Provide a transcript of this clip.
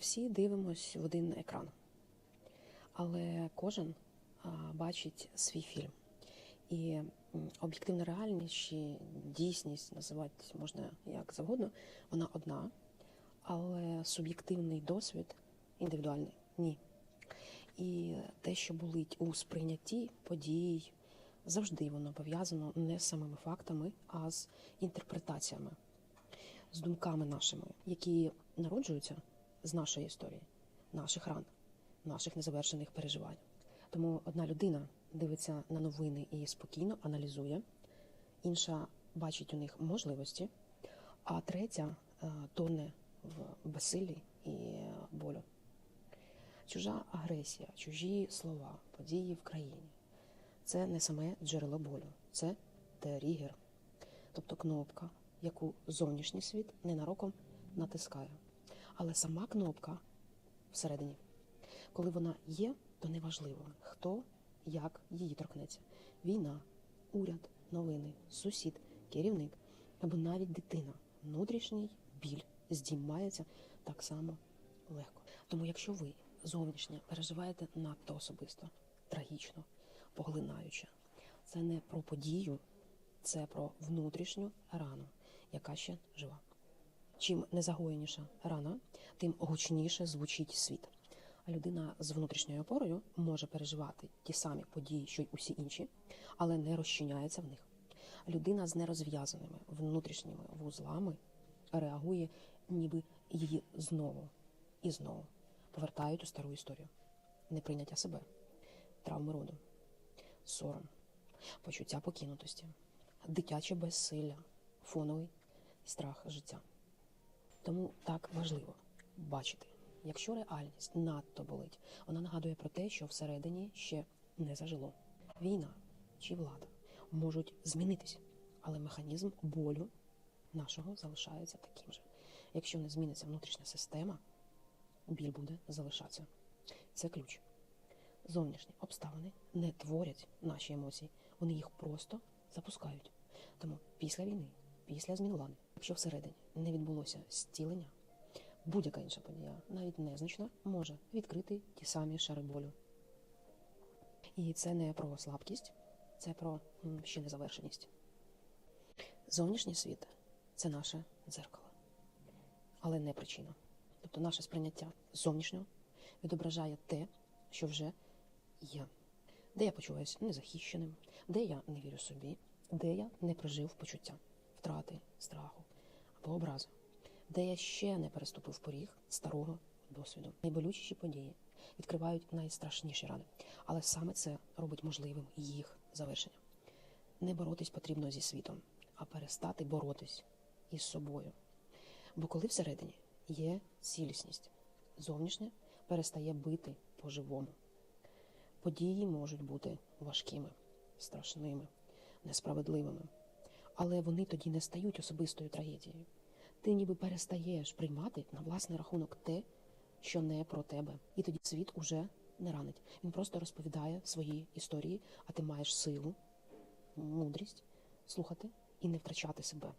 всі дивимось в один екран, але кожен бачить свій фільм. І об'єктивна реальність чи дійсність називати можна як завгодно, вона одна, але суб'єктивний досвід індивідуальний ні. І те, що болить у сприйнятті подій, завжди воно пов'язано не з самими фактами, а з інтерпретаціями, з думками нашими, які народжуються з нашої історії, наших ран, наших незавершених переживань. Тому одна людина дивиться на новини і спокійно аналізує, інша бачить у них можливості, а третя е, тоне в безсиллі і е, болю. Чужа агресія, чужі слова, події в країні це не саме джерело болю, це тригер, тобто кнопка, яку зовнішній світ ненароком натискає. Але сама кнопка всередині, коли вона є, то неважливо, хто як її торкнеться. Війна, уряд, новини, сусід, керівник або навіть дитина. Внутрішній біль здіймається так само легко. Тому, якщо ви зовнішнє переживаєте надто особисто, трагічно, поглинаюче, це не про подію, це про внутрішню рану, яка ще жива. Чим незагоєніша рана, тим гучніше звучить світ. А людина з внутрішньою опорою може переживати ті самі події, що й усі інші, але не розчиняється в них. Людина з нерозв'язаними внутрішніми вузлами реагує, ніби її знову і знову повертають у стару історію. Неприйняття себе, травми роду, сором, почуття покинутості, дитяче безсилля, фоновий страх життя. Тому так важливо бачити, якщо реальність надто болить, вона нагадує про те, що всередині ще не зажило. Війна чи влада можуть змінитись, але механізм болю нашого залишається таким же. Якщо не зміниться внутрішня система, біль буде залишатися. Це ключ. Зовнішні обставини не творять наші емоції, вони їх просто запускають. Тому після війни, після змін влади, якщо всередині не відбулося зцілення, будь-яка інша подія, навіть незначна, може відкрити ті самі шари болю. І це не про слабкість, це про ще незавершеність. Зовнішній світ це наше дзеркало, але не причина. Тобто наше сприйняття зовнішнього відображає те, що вже є, де я почуваюся незахищеним, де я не вірю собі, де я не прожив почуття втрати, страху або образи, де я ще не переступив поріг старого досвіду. Найболючіші події відкривають найстрашніші рани, але саме це робить можливим їх завершення. Не боротись потрібно зі світом, а перестати боротись із собою. Бо коли всередині є цілісність, зовнішнє перестає бити по-живому. Події можуть бути важкими, страшними, несправедливими, але вони тоді не стають особистою трагедією. Ти ніби перестаєш приймати на власний рахунок те, що не про тебе. І тоді світ уже не ранить. Він просто розповідає свої історії, а ти маєш силу, мудрість слухати і не втрачати себе.